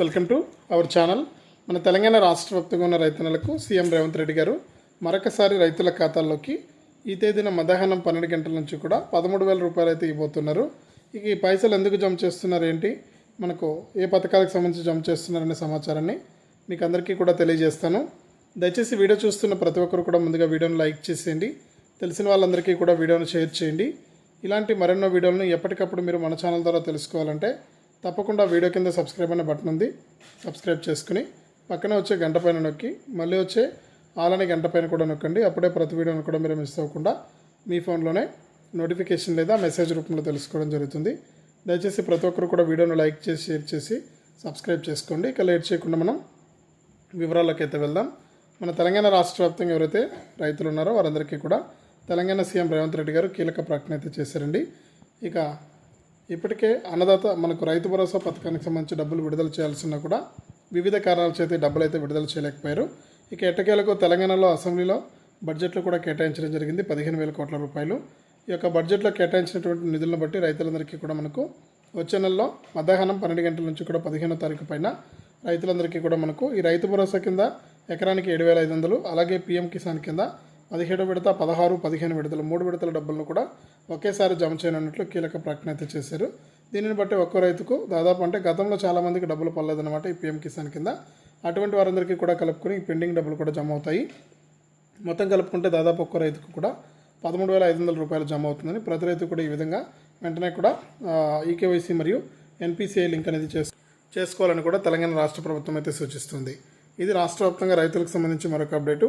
Welcome to our channel మన తెలంగాణ రాష్ట్ర వ్యాప్తంగా ఉన్న రైతన్నలకు సీఎం రేవంత్ రెడ్డి గారు మరొకసారి రైతుల ఖాతాల్లోకి ఈ తేదీన మధ్యాహ్నం పన్నెండు గంటల నుంచి కూడా పదమూడు వేల రూపాయలు అయితే ఇవ్వబోతున్నారు. ఇక ఈ పైసలు ఎందుకు జమ చేస్తున్నారు ఏంటి? మనకు ఏ పథకాలకు సంబంధించి జమ చేస్తున్నారనే సమాచారాన్ని మీకు అందరికీ కూడా తెలియజేస్తాను. దయచేసి వీడియో చూస్తున్న ప్రతి ఒక్కరు కూడా ముందుగా వీడియోను లైక్ చేసేయండి. తెలిసిన వాళ్ళందరికీ కూడా వీడియోను షేర్ చేయండి. ఇలాంటి మరెన్నో వీడియోలను ఎప్పటికప్పుడు మీరు మన ఛానల్ ద్వారా తెలుసుకోవాలంటే తప్పకుండా వీడియో కింద సబ్స్క్రైబ్ అనే బటన్ ఉంది. సబ్స్క్రైబ్ చేసుకుని పక్కనే వచ్చే గంట పైన నొక్కి మళ్ళీ వచ్చే ఆలని గంట పైన కూడా నొక్కండి. అప్పుడే ప్రతి వీడియోను కూడా మీరు మిస్ అవ్వకుండా మీ ఫోన్లోనే నోటిఫికేషన్ లేదా మెసేజ్ రూపంలో తెలుసుకోవడం జరుగుతుంది. దయచేసి ప్రతి ఒక్కరు కూడా వీడియోను లైక్ చేసి షేర్ చేసి సబ్స్క్రైబ్ చేసుకోండి. ఇక లేట్ చేయకుండా మనం వివరాల్లోకి అయితే వెళ్దాం. మన తెలంగాణ రాష్ట్ర వ్యాప్తంగా ఎవరైతే రైతులు ఉన్నారో వారందరికీ కూడా తెలంగాణ సీఎం రేవంత్ రెడ్డి గారు కీలక ప్రకటన అయితే చేశారండి. ఇక ఇప్పటికే అన్నదాత మనకు రైతు భరోసా పథకానికి సంబంధించి డబ్బులు విడుదల చేయాల్సిన కూడా వివిధ కారణాల చేత డబ్బులు అయితే విడుదల చేయలేకపోయారు. ఇక ఎట్టకేలకు తెలంగాణలో అసెంబ్లీలో బడ్జెట్లో కూడా కేటాయించడం జరిగింది. పదిహేను వేల కోట్ల రూపాయలు. ఈ యొక్క బడ్జెట్లో కేటాయించినటువంటి నిధులను బట్టి రైతులందరికీ కూడా మనకు వచ్చే నెలలో మధ్యాహ్నం పన్నెండు గంటల నుంచి కూడా పదిహేనో తారీఖు పైన రైతులందరికీ కూడా మనకు ఈ రైతు భరోసా కింద ఎకరానికి ఏడు వేల ఐదు వందలు అలాగే పీఎం కిసాన్ కింద పదిహేడు విడత పదహారు పదిహేను విడతలు మూడు విడతల డబ్బులను కూడా ఒకేసారి జమ చేయనున్నట్లు కీలక ప్రకటన అయితే చేశారు. దీనిని బట్టి ఒక్కో రైతుకు దాదాపు అంటే గతంలో చాలామందికి డబ్బులు పడలేదన్నమాట ఈ పీఎం కిసాన్ కింద. అటువంటి వారందరికీ కూడా కలుపుకొని పెండింగ్ డబ్బులు కూడా జమ అవుతాయి. మొత్తం కలుపుకుంటే దాదాపు ఒక్కో రైతుకు కూడా పదమూడు వేల ఐదు వందల రూపాయలు జమ అవుతుందని ప్రతి రైతు కూడా ఈ విధంగా వెంటనే కూడా ఈకేవైసీ మరియు ఎన్పిసిఐ లింక్ అనేది చేసు చేసుకోవాలని కూడా తెలంగాణ రాష్ట్ర ప్రభుత్వం అయితే సూచిస్తుంది. ఇది రాష్ట్ర వ్యాప్తంగా రైతులకు సంబంధించి మరొక అప్డేటు.